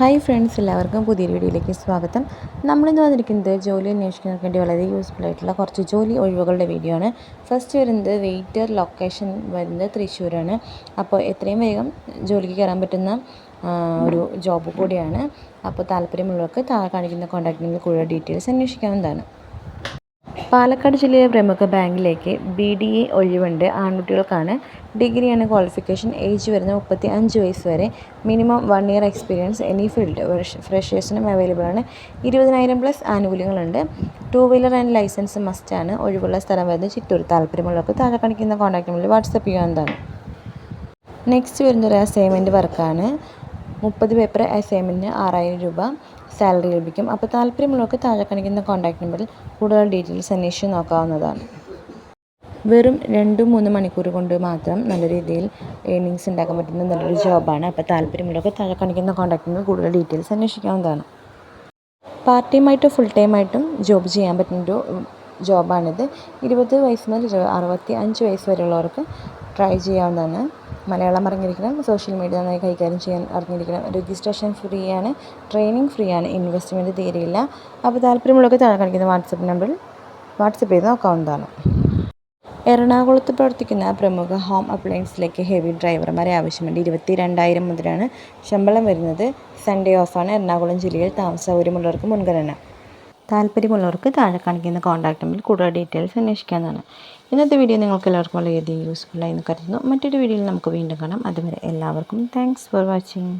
Hi friends എല്ലാവർക്കും പുതിയൊരു വീഡിയോയിലേക്ക് സ്വാഗതം. നമ്മളിന്ന് വന്നിരിക്കുന്നത് ജോലി അന്വേഷിക്കുന്നവർക്ക് വേണ്ടി വളരെ യൂസ്ഫുൾ ആയിട്ടുള്ള കുറച്ച് ജോലി ഒഴിവുകളുടെ വീഡിയോ ആണ്. ഫസ്റ്റ് വരുന്നത് വെയിറ്റർ ലൊക്കേഷൻ വരുന്നത് തൃശ്ശൂരാണ്. അപ്പോൾ എത്രയും വേഗം ജോലിക്ക് കയറാൻ പറ്റുന്ന ഒരു ജോബ് കൂടിയാണ്. അപ്പോൾ താല്പര്യമുള്ളവർക്ക് താഴെ കാണിക്കുന്ന കോൺടാക്ട് നമ്പർ കൂടുതൽ ഡീറ്റെയിൽസ് അന്വേഷിക്കാവുന്നതാണ്. പാലക്കാട് ജില്ലയിലെ പ്രമുഖ ബാങ്കിലേക്ക് ബി ഡി എ ഒഴിവുണ്ട്. ആൺകുട്ടികൾക്കാണ് ഡിഗ്രിയാണ് ക്വാളിഫിക്കേഷൻ. ഏജ് വരുന്നത് മുപ്പത്തി അഞ്ച് വയസ്സ് വരെ minimum one year experience any field ഫ്രഷേഴ്സിനും available ആണ്. ഇരുപതിനായിരം പ്ലസ് ആനുകൂല്യങ്ങളുണ്ട്. ടു വീലർ ആൻഡ് ലൈസൻസ് മസ്റ്റാണ് ഒഴിവുള്ള സ്ഥലം വരുന്നത് ചിറ്റൂർ. താല്പര്യമുള്ളവർക്ക് താഴെ കാണിക്കുന്ന കോൺടാക്ട് നമ്പറിൽ വാട്സപ്പ് ചെയ്യാവുന്നതാണ് നെക്സ്റ്റ് വരുന്നൊരു അസൈൻമെന്റ് വർക്കാണ് മുപ്പത് പേപ്പർ അസൈൻമെന്റിന് ആറായിരം രൂപ. സാലറി ലഭിക്കും. അപ്പോൾ താല്പര്യമുള്ളവർക്ക് താഴെ കാണിക്കുന്ന കോൺടാക്ട് നമ്പറിൽ കൂടുതൽ ഡീറ്റെയിൽസ് അന്വേഷിച്ച് നോക്കാവുന്നതാണ്. വെറും രണ്ട് മൂന്ന് മണിക്കൂർ കൊണ്ട് മാത്രം നല്ല രീതിയിൽ ഏർണിങ്സ് ഉണ്ടാക്കാൻ പറ്റുന്ന നല്ലൊരു ജോബാണ് അപ്പോൾ താല്പര്യമുള്ളവർക്ക് താഴെ കാണിക്കുന്ന കോൺടാക്ട് നമ്പറിൽ കൂടുതൽ ഡീറ്റെയിൽസ് അന്വേഷിക്കാവുന്നതാണ്. പാർട്ട് ടൈമായിട്ടും ഫുൾ ടൈമായിട്ടും ജോബ് ചെയ്യാൻ പറ്റുന്നൊരു ജോബാണിത് ഇരുപത് വയസ്സ് മുതൽ അറുപത്തി അഞ്ച് വയസ്സ് വരെയുള്ളവർക്ക് ട്രൈ ചെയ്യാവുന്നതാണ്. മലയാളം അറിഞ്ഞിരിക്കണം സോഷ്യൽ മീഡിയ നന്നായി കൈകാര്യം ചെയ്യാൻ അറിഞ്ഞിരിക്കണം. രജിസ്ട്രേഷൻ ഫ്രീ ആണ് ട്രെയിനിങ് ഫ്രീ ആണ് ഇൻവെസ്റ്റ്മെന്റ് തീരെയില്ല. അപ്പോൾ താല്പര്യമുള്ളവർക്ക് താഴെ കാണിക്കുന്ന വാട്സപ്പ് നമ്പറിൽ വാട്സപ്പ് ചെയ്ത് നോക്കാവുന്നതാണ് എറണാകുളത്ത് പ്രവർത്തിക്കുന്ന പ്രമുഖ ഹോം അപ്ലയൻസിലേക്ക് ഹെവി ഡ്രൈവർമാരെ ആവശ്യമുണ്ട്. ഇരുപത്തി രണ്ടായിരം മുതലാണ് ശമ്പളം വരുന്നത്. സൺഡേ ഓഫാണ് എറണാകുളം ജില്ലയിൽ താമസ സൗകര്യമുള്ളവർക്ക് മുൻഗണന. താല്പര്യമുള്ളവർക്ക് താഴെ കാണിക്കുന്ന കോൺടാക്ട് നമ്പറിൽ കൂടുതൽ ഡീറ്റെയിൽസ് അന്വേഷിക്കാവുന്നതാണ്. ഇന്നത്തെ വീഡിയോ നിങ്ങൾക്ക് എല്ലാവർക്കും വളരെയധികം യൂസ്ഫുള്ളായി എന്ന് കരുതുന്നു. മറ്റൊരു വീഡിയോയിൽ നമുക്ക് വീണ്ടും കാണാം. അതുവരെ എല്ലാവർക്കും താങ്ക്സ് ഫോർ വാച്ചിങ്